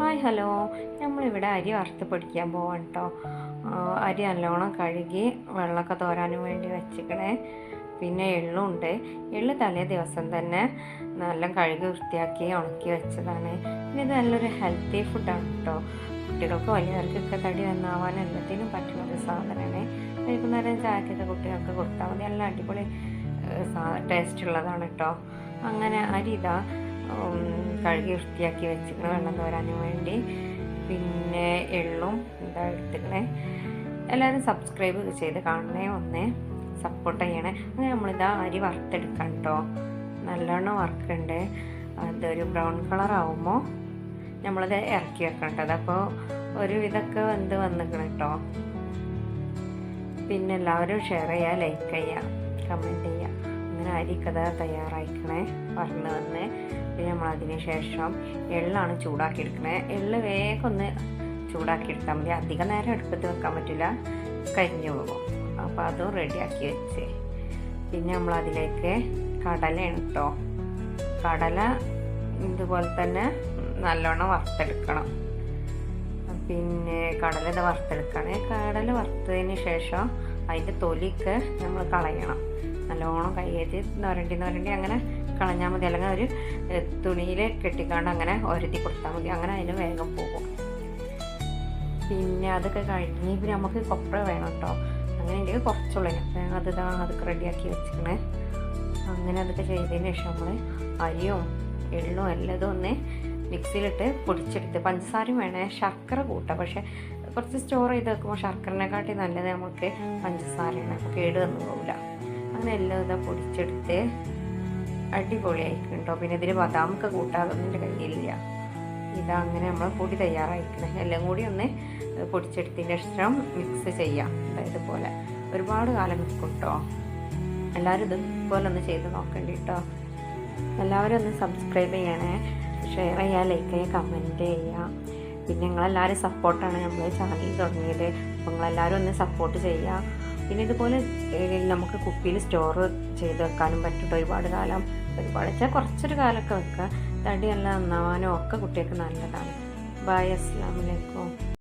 Hi hello. നമ്മളിവിടെ അരി വറുത്ത് പൊടിക്കാൻ പോവാണ് കേട്ടോ അരി നല്ലോണം കഴുകി വെള്ളമൊക്കെ തോരാനും വേണ്ടി വെച്ചിക്കണേ. പിന്നെ എള്ളുണ്ട്. എള്ള് തലേ ദിവസം തന്നെ നല്ല കഴുകി വൃത്തിയാക്കി ഉണക്കി വെച്ചതാണ്. പിന്നെ ഇത് നല്ലൊരു ഹെൽത്തി ഫുഡാണ് കേട്ടോ കുട്ടികൾക്ക് വലിയവർക്കൊക്കെ തടി നന്നാവാൻ എല്ലാത്തിനും പറ്റുന്ന ഒരു സാധനമാണ്. വൈകുന്നേരം ചായക്കൊക്കെ കുട്ടികൾക്ക് കൊടുത്താൽ മതി. നല്ല അടിപൊളി ടേസ്റ്റ് ഉള്ളതാണ് കേട്ടോ അങ്ങനെ അരി ഇതാ കഴുകി വൃത്തിയാക്കി വെച്ചിരിക്കണം വെള്ളം തോരാനും വേണ്ടി. പിന്നെ എള്ളും ഇതാ എടുത്തിക്കണേ എല്ലാവരും സബ്സ്ക്രൈബ് ചെയ്ത് കാണണേ ഒന്നേ സപ്പോർട്ട് ചെയ്യണേ. അങ്ങനെ നമ്മളിതാ അരി വറുത്തെടുക്കാം കേട്ടോ നല്ലോണം വറുക്കുണ്ട് അതൊരു ബ്രൗൺ കളർ ആവുമ്പോൾ നമ്മളത് ഇറക്കി വെക്കണം അതപ്പോൾ ഒരു ഇതൊക്കെ വെന്ത് വന്നിക്കണം കേട്ടോ പിന്നെ എല്ലാവരും ഷെയർ ചെയ്യുക ലൈക്ക് ചെയ്യുക കമന്റ് ചെയ്യുക അങ്ങനെ അരിക്കഥ തയ്യാറായിക്കണേ പറഞ്ഞു വന്ന്. പിന്നെ നമ്മൾ അതിന് ശേഷം എള്ളാണ് ചൂടാക്കി എടുക്കണേ എള്ള് വേഗം ഒന്ന് ചൂടാക്കി എടുത്താൽ മതി. അധികം നേരം അടുപ്പത്ത് വെക്കാൻ പറ്റില്ല. കരിഞ്ഞു പോകും. അപ്പോൾ അതും റെഡിയാക്കി വെച്ച്. പിന്നെ നമ്മൾ അതിലേക്ക് കടലയാണ് കേട്ടോ കടല ഇതുപോലെ തന്നെ നല്ലോണം വറുത്തെടുക്കണം. പിന്നെ കടല ഇത് കടല വറുത്തതിന് ശേഷം അതിന്റെ തൊലിക്ക് നമ്മൾ കളയണം. നല്ലോണം കൈയേറ്റി നൊരണ്ടി നൊരണ്ടി അങ്ങനെ കളഞ്ഞാൽ മതി. അല്ലെങ്കിൽ ഒരു തുണിയിൽ കെട്ടിക്കാണ്ട് അങ്ങനെ ഒരത്തി കൊടുത്താൽ മതി. അങ്ങനെ അതിന് വേഗം പോകും. പിന്നെ അതൊക്കെ കഴിഞ്ഞ് പിന്നെ നമുക്ക് കൊപ്ര വേണം കേട്ടോ അങ്ങനെ ഉണ്ടെങ്കിൽ കുറച്ചുള്ളൂ. അപ്പം അത് ഇതാ അതൊക്കെ റെഡിയാക്കി വെച്ചിക്കണേ അങ്ങനെ അതൊക്കെ ചെയ്തതിന് ശേഷം നമ്മൾ അരിയും എള്ളും എല്ലതും ഒന്ന് മിക്സിയിലിട്ട് പൊടിച്ചെടുത്ത് പഞ്ചസാരയും വേണേ ശർക്കര കൂട്ടാം. പക്ഷേ കുറച്ച് സ്റ്റോർ ചെയ്ത് വെക്കുമ്പോൾ ശർക്കരനെക്കാട്ടി നല്ലത് നമുക്ക് പഞ്ചസാരയാണ്. കേട് വന്നു പോകില്ല അങ്ങനെ എല്ലാം ഇതാ പൊടിച്ചെടുത്ത് അടിപൊളിയായിക്കുണ്ടോ പിന്നെ ഇതിൽ ബദാമൊക്കെ കൂട്ടാതൊന്നും കയ്യിലില്ല ഇതാ അങ്ങനെ നമ്മൾ പൊടി തയ്യാറായിരിക്കണം എല്ലാം കൂടി ഒന്ന് പൊടിച്ചെടുത്തതിന്റെ ശേഷം മിക്സ് ചെയ്യാം. അതായത് പോലെ ഒരുപാട് കാലം നിൽക്കും കേട്ടോ എല്ലാവരും ഇതുപോലെ ഒന്ന് ചെയ്ത് നോക്കണ്ടി കേട്ടോ എല്ലാവരും ഒന്ന് സബ്സ്ക്രൈബ് ചെയ്യണേ. ഷെയർ ചെയ്യുക ലൈക്ക് ചെയ്യുക കമന്റ് ചെയ്യുക പിന്നെ നിങ്ങളെല്ലാവരും സപ്പോർട്ടാണ് നമ്മൾ ചാനൽ തുടങ്ങിയത്. അപ്പോൾ നിങ്ങളെല്ലാവരും ഒന്ന് സപ്പോർട്ട് ചെയ്യുക പിന്നെ ഇതുപോലെ നമുക്ക് കുപ്പിയിൽ സ്റ്റോർ ചെയ്ത് വെക്കാനും പറ്റും. ഒരുപാട് കാലം ഒരുപാട് വെച്ചാൽ കുറച്ചൊരു കാലമൊക്കെ വെക്കുക തടിയെല്ലാം നന്നാവാനും ഒക്കെ കുട്ടികൾക്ക് നല്ലതാണ്. ബായ് അസ്സാം വലൈക്കും